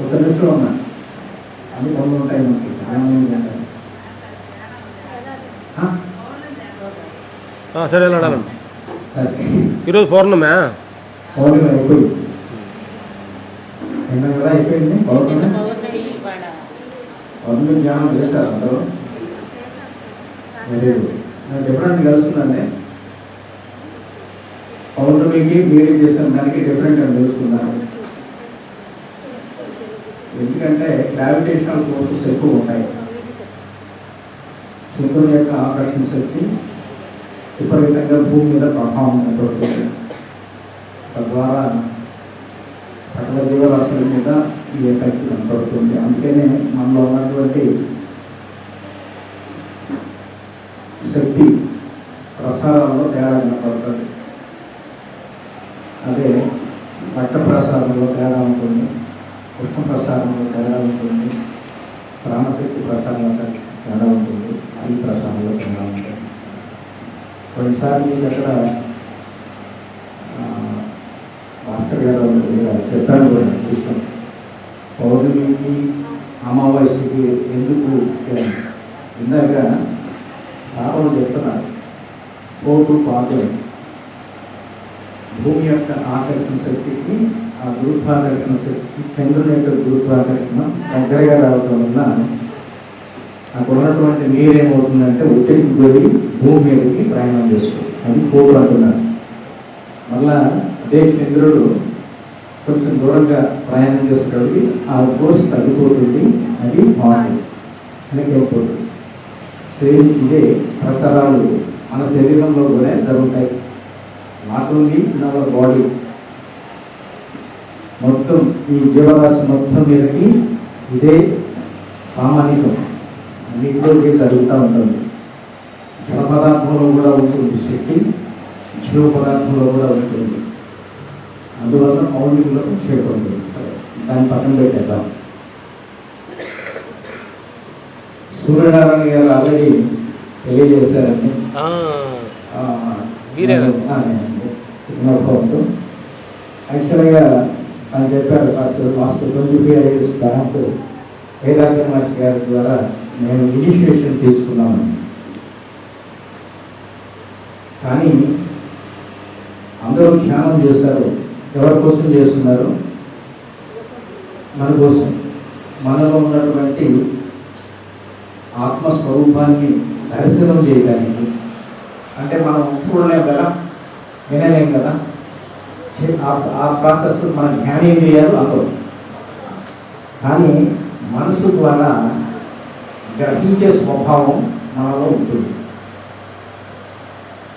ఒక నిమిషం ఉన్నా. అన్ని పనులు ఉంటాయి మనకి. ఆన్లైన్ చేయాలి. ఆ? ఆ, సరే వెళ్ళాలండి ఈరోజు పౌర్ణమే పౌర్ణమి అయిపోయింది నిన్న కదా అయిపోయింది. పౌర్ణమి. పౌర్ణమి ధ్యానం చేస్తారు అందరూ? నాకు డిఫరెంట్ కలుస్తుందండి పౌర్ణమికి మీరు చేసిన దానికి డిఫరెంట్ అని తెలుసుకున్నాను ఎందుకంటే గ్రావిటేషనల్ ఫోర్సెస్ ఎక్కువ ఉంటాయి. చంద్రుని యొక్క ఆకర్షణ శక్తి విపరీతంగా భూమి మీద ప్రభావం ఉన్నటువంటి తద్వారా సకల జీవరాశుల మీద ఈ ఎఫెక్ట్ కనపడుతుంది అందుకనే మనలో ఉన్నటువంటి శక్తి ప్రసారాల్లో తేడా కనపడుతుంది అదే రక్త తేడా ఉంటుంది ఉష్ణ ప్రసారంలో తేడా ఉంటుంది ప్రాణశక్తి ప్రసారంలో తేడా ఉంటుంది అవి ప్రసారంలో తేడా ఉంటుంది. కొన్నిసార్లు మీకు అక్కడ భాస్కర్ గారు చెప్పాను కూడా చూసాం పౌర్ణమికి అమావాస్యకి ఎందుకు ఇందాక చాలా చెప్తున్నారు పోటు పాటు భూమి యొక్క ఆకర్షణ శక్తికి ఆ గురుత్వాకర్షణ శక్తి చంద్రుని యొక్క గురుత్వాకర్షణ దగ్గరగా రావడం వల్ల అక్కడ ఉన్నటువంటి నీరు ఏమవుతుందంటే ఒత్తిడికి పోయి భూమి మీదకి ప్రయాణం చేస్తుంది. అది పోటు అంటున్నారు మళ్ళా అదే చంద్రుడు కొంచెం దూరంగా ప్రయాణం చేసేటప్పటికి ఆ ఫోర్స్ తగ్గిపోతుంది. అది బాడీ అని వెళ్ళిపోతుంది. సేమ్ ఇదే ప్రసారాలు. మన శరీరంలో కూడా జరుగుతాయి. Not only in our body. మొత్తం ఈ జీవరాశి మొత్తం మీదకి ఇదే సామాన్యం అన్నింటిలో ఇదే జరుగుతూ ఉంటుంది. జల పదార్థంలో కూడా ఉంటుంది శక్తి జీవ పదార్థంలో కూడా ఉంటుంది. అందువల్ల మౌలికలో చేపడుతుంది సరే, దాన్ని పక్కన పెట్టేద్దాం. సూర్యనారాయణ గారు ఆల్రెడీ తెలియజేశారని. ఫోన్తో యాక్చువల్గా ఆయన చెప్పారు master master twenty five years back Vedanta master గారి ద్వారా నేను ఇనిషియేషన్ తీసుకున్నాను. కానీ అందరూ ధ్యానం చేస్తారు. ఎవరి కోసం చేస్తున్నారు? మన కోసం. మనలో ఉన్నటువంటి ఆత్మస్వరూపాన్ని దర్శనం చేయడానికి అంటే మనం చూడలేం కదా వినలేం కదా. ఆ- ప్రాసెస్ మన జ్ఞానేంద్రియాలు అందరూ కానీ మనసు ద్వారా గ్రహించే స్వభావం మనలో ఉంటుంది.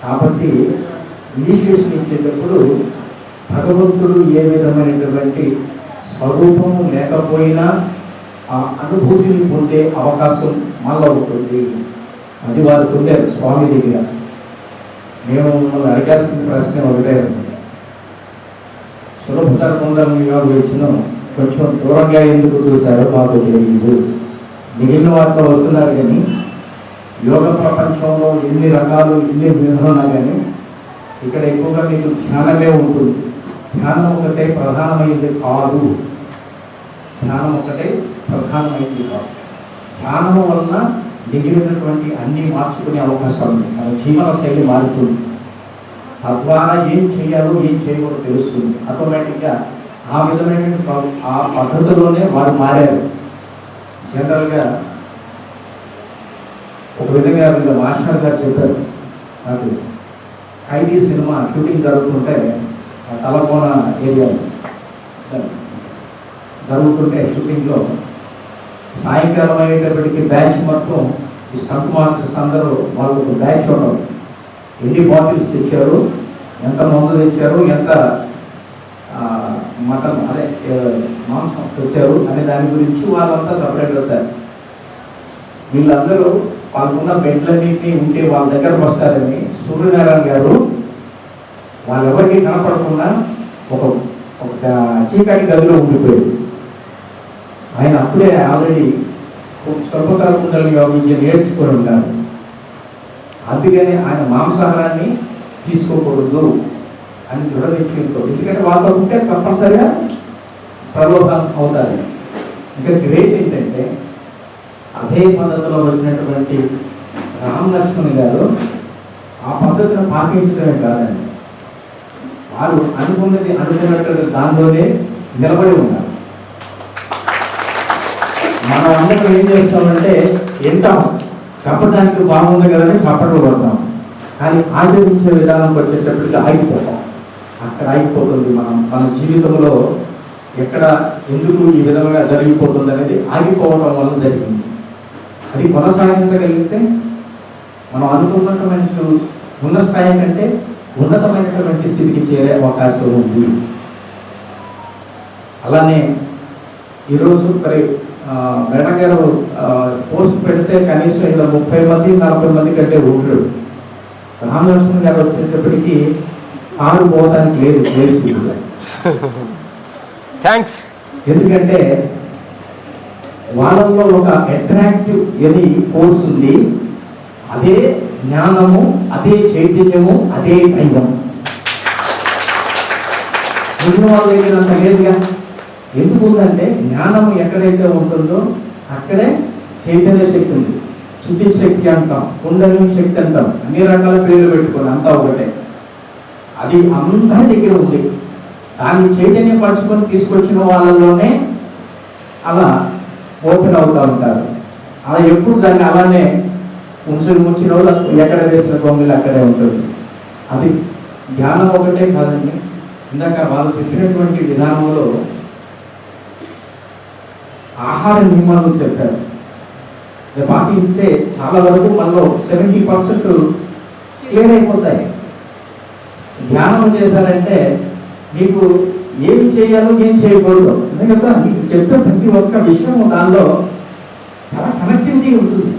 కాబట్టి ఇనిషియేషన్ ఇచ్చేటప్పుడు భగవంతుడు ఏ విధమైనటువంటి స్వరూపం లేకపోయినా ఆ అనుభూతిని పొందే అవకాశం మనలో ఉంటుంది. అది వారు పొందారు స్వామి దగ్గర. మేము మిమ్మల్ని అడగాల్సిన ప్రశ్న ఒకటే. సులభతర పొందడంగా వచ్చిన కొంచెం దూరంగా ఎందుకు చూశారో మాకు తెలియదు మిగిలిన వారితో వస్తున్నారు కానీ యోగ ప్రపంచంలో ఎన్ని రకాలు ఎన్ని విధాలు కానీ ఇక్కడ ఎక్కువగా మీకు ధ్యానమే ఉంటుంది. ధ్యానం ఒకటే ప్రధానమైనది కాదు. ధ్యానం ఒకటే ప్రధానమైనది కాదు. ధ్యానం వలన మిగిలినటువంటి అన్ని మార్చుకునే అవకాశాలు ఉన్నాయి. మన జీవన శైలి మారుతుంది. తద్వారా ఏం చేయాలో ఏం చేయకూడదు తెలుస్తుంది. ఆటోమేటిక్గా ఆ విధమైన ఆ పద్ధతిలోనే వారు మారారు. జనరల్గా ఒక విధంగా వీళ్ళ మాస్టర్ గారు చెప్పారు. నాకు ఖైదీ సినిమా షూటింగ్ జరుగుతుంటే తలకోన ఏరియా జరుగుతుంటే షూటింగ్లో సాయంకాలం అయ్యేటప్పటికి బ్యాచ్ మొత్తం ఈ స్టంప్ మాస్టర్స్ అందరూ వాళ్ళకు బ్యాచ్ ఉండవు ఎన్ని బాటిల్స్ తెచ్చారు? ఎంత మందు తెచ్చారు? ఎంత మటన్ అదే మాంసం తెచ్చారు అనే దాని గురించి వాళ్ళంతా సపరేట్ అవుతారు వీళ్ళందరూ వాళ్ళకున్న బెడ్లన్నింటినీ ఉంటే వాళ్ళ దగ్గరకు వస్తారని సూర్యనారాయణ గారు వాళ్ళెవరికి కనపడకుండా ఒక ఒక చీకటి గదిలో ఉండిపోయారు. ఆయన అప్పుడే ఆల్రెడీ స్వల్పకాల కుండలు యోగించి నేర్చుకొని ఉన్నారు అందుకని ఆయన మాంసాహారాన్ని తీసుకోకూడదు అని దృఢ నిశ్చయంతో ఎందుకంటే వాళ్ళతో ఉంటే తప్పనిసరిగా ప్రలోభం అవుతారు ఇంకా గ్రేట్ ఏంటంటే అదే పద్ధతిలో వచ్చినటువంటి రామ్ లక్ష్మణ్ గారు ఆ పద్ధతిని పాటించడమే కాదండి. వారు అనుకున్నది అనుకున్నట్టు దానిలోనే నిలబడి ఉన్నారు. మనం అందరం ఏం చేస్తామంటే వింటాం. చెప్పడానికి బాగుంది కదని చప్పట్లు కొడతాం. కానీ ఆచరించే విధానం వచ్చేటప్పటికి ఆగిపోతాం. అక్కడ ఆగిపోతుంది మనం. మన జీవితంలో ఎక్కడ ఎందుకు ఈ విధంగా జరిగిపోతుంది అనేది ఆగిపోవడం వల్ల జరిగింది. అది కొనసాగించగలిగితే మనం అనుకున్నటువంటి ఉన్న స్థాయి కంటే ఉన్నతమైనటువంటి స్థితికి చేరే అవకాశం ఉంది. అలానే ఈరోజు మరి మేడం గారు పోస్ట్ పెడితే కనీసం ఇలా ముప్పై మంది నలభై మంది కంటే ఉండరు రామలక్ష్మణ్ గారు వచ్చేటప్పటికి కారు పోవడానికి లేదు. థ్యాంక్స్ ఎందుకంటే వాళ్ళల్లో ఒక అట్రాక్టివ్ ఎని కోర్స్ ఉంది. అదే జ్ఞానము అదే చైతన్యము అదే దైవం. మిగిలిన వాళ్ళ దగ్గర అంత లేదుగా ఎందుకు ఉందంటే జ్ఞానం ఎక్కడైతే ఉంటుందో అక్కడే చైతన్య శక్తి ఉంది. శుద్ధి శక్తి అంటాం కుండలిని శక్తి అంటాం. అన్ని రకాల పేర్లు పెట్టుకుని అంతా ఒకటే. అది అందరి దగ్గర ఉంది. దాన్ని చైతన్యం పరుచుకొని తీసుకొచ్చిన వాళ్ళలోనే అలా ఓపెన్ అవుతూ ఉంటారు. అలా ఎప్పుడు దాన్ని అలానే ఉంచుని ముంచిన వాళ్ళు ఎక్కడ వేసిన బొమ్మలు అక్కడే ఉంటుంది. అది జ్ఞానం ఒకటే కాదండి. ఇందాక వాళ్ళు చెప్పినటువంటి విధానంలో ఆహార నియమాలు చెప్పారు. పాటిస్తే చాలా వరకు మనలో సెవెంటీ పర్సెంట్ క్లియర్ అయిపోతాయి. ధ్యానం చేశారంటే మీకు ఏమి చేయాలో ఏం చేయకూడదు. ఎందుకంటే మీకు చెప్పే ప్రతి ఒక్క విషయం దానిలో చాలా కనెక్టివిటీ ఉంటుంది.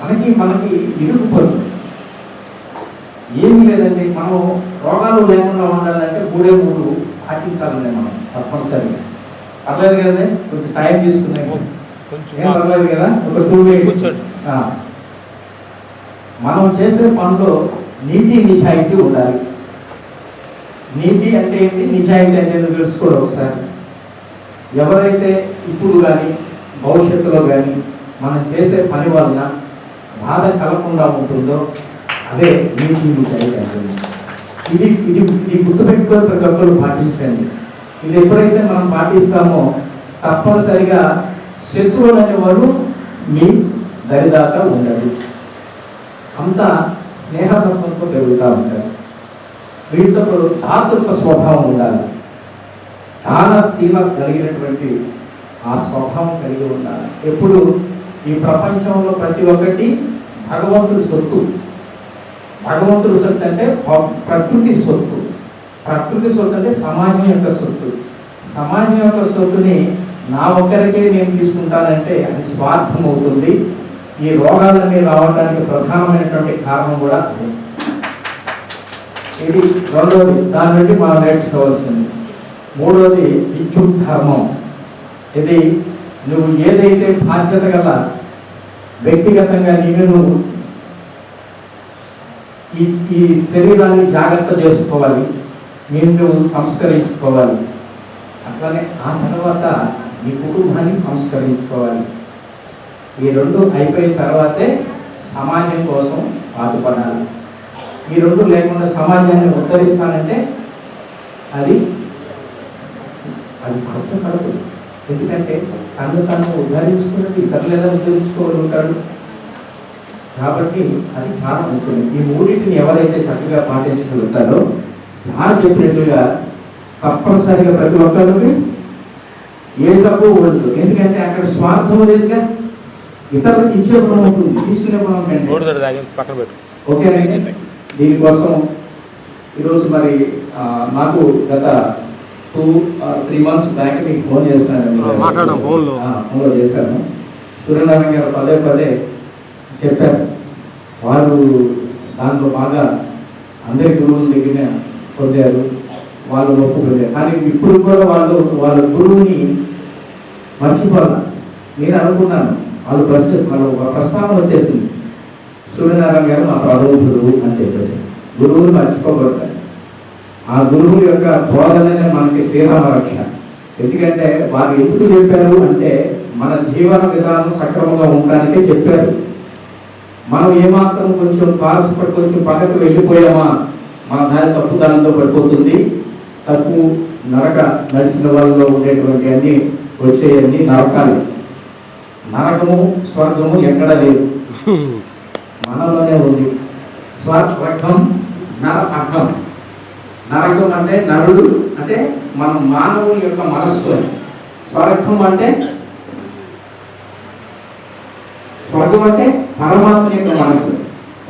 మనకి మనకి ఇరుకుపోతుంది. ఏమీ లేదండి మనం రోగాలు లేకుండా ఉండాలంటే మూడే మూడు పాటించాలండి మనం తప్పనిసరిగా. పర్లేదు కదండి కొంచెం టైం తీసుకున్నాము కొంచెం ఏం పర్లేదు కదా? ఒక టూ డేస్. మనం చేసే పనిలో నీతి నిజాయితీ ఉండాలి. నీతి అంటే ఏంటి? నిజాయితీ అంటే తెలుసుకోరు ఒకసారి. ఎవరైతే ఇప్పుడు కానీ భవిష్యత్తులో కానీ మనం చేసే పని వలన బాధ కలగకుండా ఉంటుందో అదే నీతి నిజాయితీ అంటుంది ఇది ఇది ఇది గుర్తుపెట్టుకొని ప్రతి ఒక్కరు పాటించండి. ఇది ఎప్పుడైతే మనం పాటిస్తామో తప్పనిసరిగా శత్రువులు అనేవారు మీ దరిదాకా ఉండదు అంత స్నేహతత్వంతో పెరుగుతూ ఉంటారు. వీటితో దాతృత్వ స్వభావం ఉండాలి. దానశీల కలిగినటువంటి ఆ స్వభావం కలిగి ఉండాలి. ఎప్పుడు ఈ ప్రపంచంలో ప్రతి ఒక్కటి భగవంతుడి సొత్తు. భగవంతుడి సొత్తు అంటే ప్రకృతి సొత్తు. ప్రకృతి సొత్తు అంటే సమాజం యొక్క సొత్తు. సమాజం యొక్క సొత్తుని నా ఒక్కరికే నేను తీసుకుంటానంటే అది స్వార్థం అవుతుంది ఈ రోగాలన్నీ రావడానికి ప్రధానమైనటువంటి కారణం కూడా అదే. ఇది రెండవది దాని నుండి మనం నేర్చుకోవాల్సింది. మూడవది ఇచ్చుక్ ధర్మం ఇది నువ్వు ఏదైతే బాధ్యత గల వ్యక్తిగతంగా నీవు నువ్వు ఈ ఈ శరీరాన్ని జాగ్రత్త చేసుకోవాలి నేను సంస్కరించుకోవాలి. అట్లానే ఆ తర్వాత మీ కుటుంబాన్ని సంస్కరించుకోవాలి. ఈ రెండు అయిపోయిన తర్వాతే సమాజం కోసం పాటుపడాలి. ఈ రెండు లేకుండా సమాజాన్ని ఉద్ధరిస్తానంటే అది అది కష్టపడదు ఎందుకంటే తను తను ఉద్ధరించుకున్నది ఇతరులు ఎలా ఉద్ధరించుకోగలుగుతాడు కాబట్టి అది చాలా ముఖ్యం. ఈ మూడింటిని ఎవరైతే చక్కగా పాటించగలుగుతారో సార్ చెప్పినట్లుగా తప్పనిసరిగా ప్రతి ఒక్కరికి ఏ తప్పు ఉండదు. ఎందుకంటే అక్కడ స్వార్థం లేదుగా. ఇతరులకు ఇచ్చే గుణం ఉంటుంది తీసుకునే గుణం పెట్టు. ఓకేనండి దీనికోసం ఈరోజు మరి నాకు గత టూ త్రీ మంత్స్ బ్యాక్ మీకు ఫోన్ ఫోన్లో. ఫోన్లో చేశాను. సూర్యనారాయణ గారు పదే పదే చెప్పారు. వారు దాంట్లో బాగా అందరి గురువుల దగ్గర పొందారు వాళ్ళు ఒప్పుకోలేదు. కానీ ఇప్పుడు కూడా వాళ్ళు వాళ్ళ గురువుని మర్చిపోవాలి నేను అనుకున్నాను. వాళ్ళు ప్రశ్న వాళ్ళు ఒక ప్రస్తావన వచ్చేసింది. సూర్యనారాయణ గారు మా ప్రభువు గురువు అని చెప్పేసి. గురువులు మర్చిపోకూడదు. ఆ గురువు యొక్క బోధననే మనకి శ్రీరామరక్ష. ఎందుకంటే వారు ఎందుకు చెప్పారు అంటే మన జీవన విధానం సక్రమంగా ఉండడానికే చెప్పారు. మనం ఏమాత్రం కొంచెం పాల్పడి కొంచెం పక్కకు వెళ్ళిపోయామా? మన దారి తప్పుదనంతో పడిపోతుంది. తప్పు నరక నడిచిన వాళ్ళలో ఉండేటువంటి అన్ని వచ్చేయన్ని నరకాలు. నరకము స్వర్గము ఎక్కడ లేదు. మనలోనే ఉంది. స్వర్గం నరకం నరకం అంటే నరుడు అంటే మన మానవుని యొక్క మనస్సు అని. స్వర్గం అంటే స్వర్గం అంటే పరమాత్మ యొక్క మనస్సు.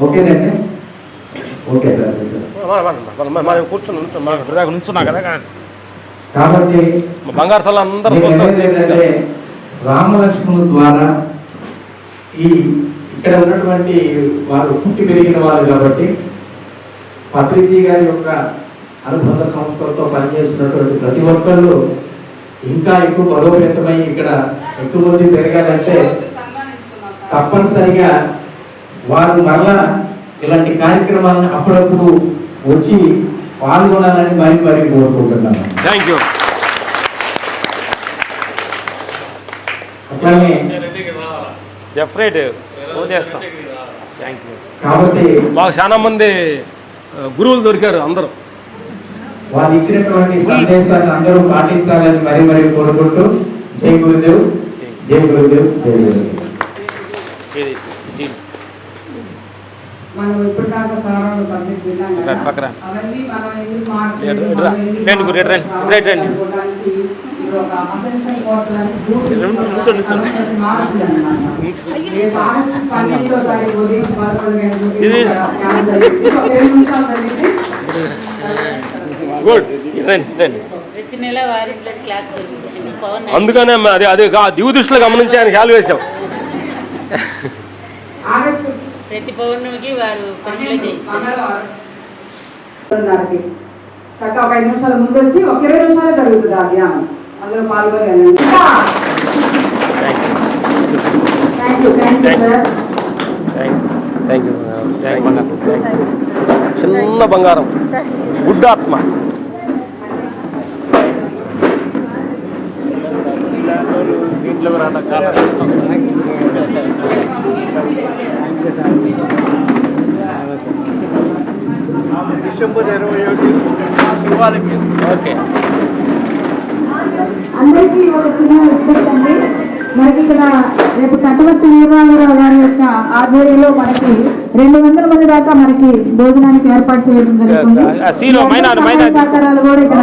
ఓకేనండి ఓకే కూర్చొని నుంచున్నా కదా కాబట్టి బంగారు తల అందరూ రామలక్ష్మణుల ద్వారా ఈ ఇక్కడ ఉన్నటువంటి వారు పుట్టి పెరిగిన వారు కాబట్టి పత్రిజీ గారి యొక్క అనుబంధ సంస్థలతో పనిచేస్తున్నటువంటి ప్రతి ఒక్కళ్ళు ఇంకా ఎక్కువ బలోపేతమై ఇక్కడ ఎక్కువ మంది పెరగాలంటే తప్పనిసరిగా వారు మరలా ఇలాంటి కార్యక్రమాలను అప్పుడప్పుడు వచ్చి పాల్గొనాలని మరి మరి కోరుకుంటున్నాను. థ్యాంక్ యూ అట్లానే డెఫినెట్ ఫోన్ చేస్తాం. థ్యాంక్ యూ కాబట్టి మాకు చాలా మంది ఆ, గురువులు దొరికారు అందరూ. వారు ఇచ్చినటువంటి సందేశాన్ని అందరూ పాటించాలని మరి మరి కోరుకుంటూ జై గురుదేవ్ జై గురుదేవ్ జై గురుదేవ్. మనం ఇప్పుడు దాకా సారాలు సబ్జెక్ట్ విన్నాం కదా. అవన్నీ మనం ఎందుకు ఒక అసెన్షన్ పన్నెండో తారీఖు ఉదయం పదకొండు గంటలకి ప్రతి నెల క్లాస్ అందుకనే అది అది దిగు దృష్టిలో గమనించి ఆయన కాలు వేశాం ఆగస్టు ప్రతి పౌర్ణమికి వారు పనులు చేయిస్తారు. పన్నెండున్నరకి చక్కగా ఒక ఐదు నిమిషాల ముందు వచ్చి ఒక ఇరవై నిమిషాలే జరుగుతుంది ఆ ధ్యానం. అందరూ పాల్గొని వెళ్ళండి thank you thank you sir thank thank you thank బంగారం థ్యాంక్ చిన్న బంగారం. గుడ్ ఆత్మ దీంట్లో డిసెంబర్ ఇరవై ఒకటి శివాలయం ఓకే. అందరికీ ఒక చిన్న రిక్వెస్ట్ అండి. మనకి ఇక్కడ రేపు కట్టవర్తి వీరరామరావు గారి యొక్క ఆధ్వర్యంలో మనకి రెండు వందల మంది దాకా మనకి భోజనానికి ఏర్పాటు చేయడం జరుగుతుంది. సహకారాలు కూడా ఇక్కడ.